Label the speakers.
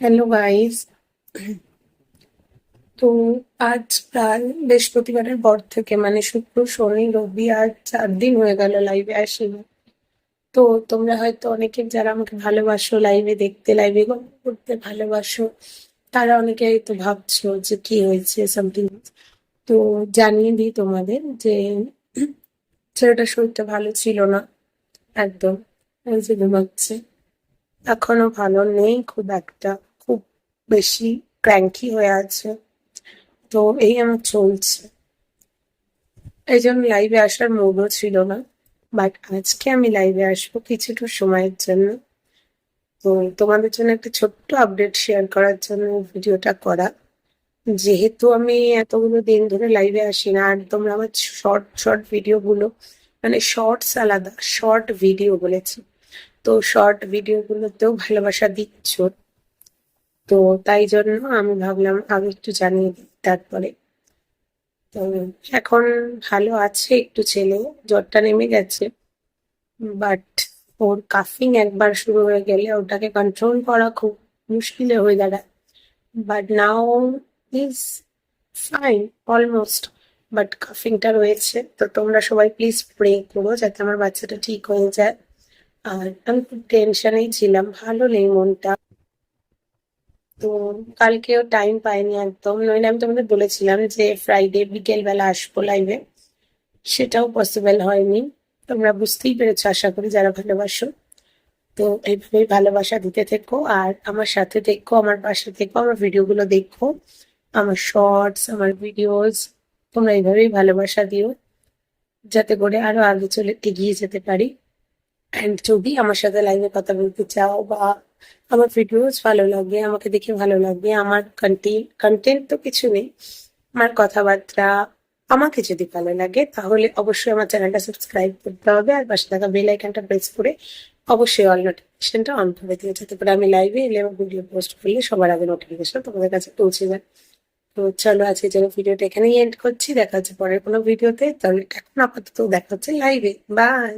Speaker 1: Hello guys তো আজ প্রায় বৃহস্পতিবারের পর থেকে মানে শুক্র, শনি, রবি আজ চার দিন হয়ে গেল লাইভে আসিনি। তো তোমরা হয়তো অনেকে যারা আমাকে ভালোবাসো লাইভে দেখতে লাইভে গল্প করতে ভালোবাসো, তারা অনেকে হয়তো ভাবছ যে কি হয়েছে সামথিং তো জানিয়ে দিই তোমাদের যে ছেলেটার শরীরটা ভালো ছিল না, একদম। ঘুমাচ্ছে। এখনও ভালো নেই, খুব একটা। বেশি ক্র্যাঙ্কি হয়ে আছে। তো এই আমার চলছে। এই জন্য লাইভে আসার মুডও ছিল না। বাট আজকে আমি লাইভে আসব কিছুটা সময়ের জন্য। তো তোমাদের জন্য একটা ছোট্ট আপডেট শেয়ার করার জন্য ভিডিওটা করা। যেহেতু আমি এতগুলো দিন ধরে লাইভে আসি না, আর তোমরা আমার শর্ট শর্ট ভিডিওগুলো মানে শর্টস আলাদা শর্ট ভিডিও বলেছি। তো শর্ট ভিডিওগুলোতেও ভালোবাসা দিচ্ছ। তো তাই জন্য আমি ভাবলাম আগে একটু জানিয়ে দিই তারপরে। তো এখন ভালো আছে একটু ছেলে, জ্বরটা নেমে গেছে। বাট ওর কাফিং একবার শুরু হয়ে গেলে ওটাকে কন্ট্রোল করা খুব মুশকিলে হয়ে দাঁড়ায়। But now is fine almost but কাফিংটা রয়েছে। তো তোমরা সবাই প্লিজ প্রে করো যাতে আমার বাচ্চাটা ঠিক হয়ে যায়। আর আমি খুব টেনশনেই ছিলাম, ভালো নেই মনটা। তো কালকেও টাইম পাইনি একদম। নইলে আমি তোমাদের বলেছিলাম যে ফ্রাইডে বিকেল বেলা আসব লাইভে সেটাও পসিবল হয়নি। তোমরা বুঝতেই পেরেছ, আশা করি যারা ভালোবাসো। তো এইভাবেই ভালোবাসা দিতে থেকো। আর আমার সাথে দেখো আমার পাশে থেকো, আমার ভিডিওগুলো দেখো। আমার শর্টস আমার ভিডিওস তোমরা এইভাবেই ভালোবাসা দিও। যাতে করে আরও আগে চলে এগিয়ে যেতে পারি। অ্যান্ড যদি আমার সাথে লাইনে কথা বলতে চাও বা আমার ভিডিওস ভালো লাগে আমাকে দেখে ভালো লাগবে, আমার কন্টেন্ট কন্টেন্ট তো কিছু নেই। আমার কথাবার্তা, আমাকে যদি ভালো লাগে, তাহলে অবশ্যই আমার চ্যানেলটা সাবস্ক্রাইব করতে হবে, আর পাশে থাকা বেল আইকনটা প্রেস করে অবশ্যই অল নোটিফিকেশনটা অন করে দিও, যাতে করে আমি লাইভে এলে আমার ভিডিও পোস্ট করলে সবার আগে নোটিফিকেশন তোমাদের কাছে পৌঁছে যায়। তো চলো আজকে যেন ভিডিওটা এখানেই এন্ড করছি, দেখা হচ্ছে পরের কোনো ভিডিওতে তাহলে এখন আপাতত দেখা হচ্ছে লাইভে বাই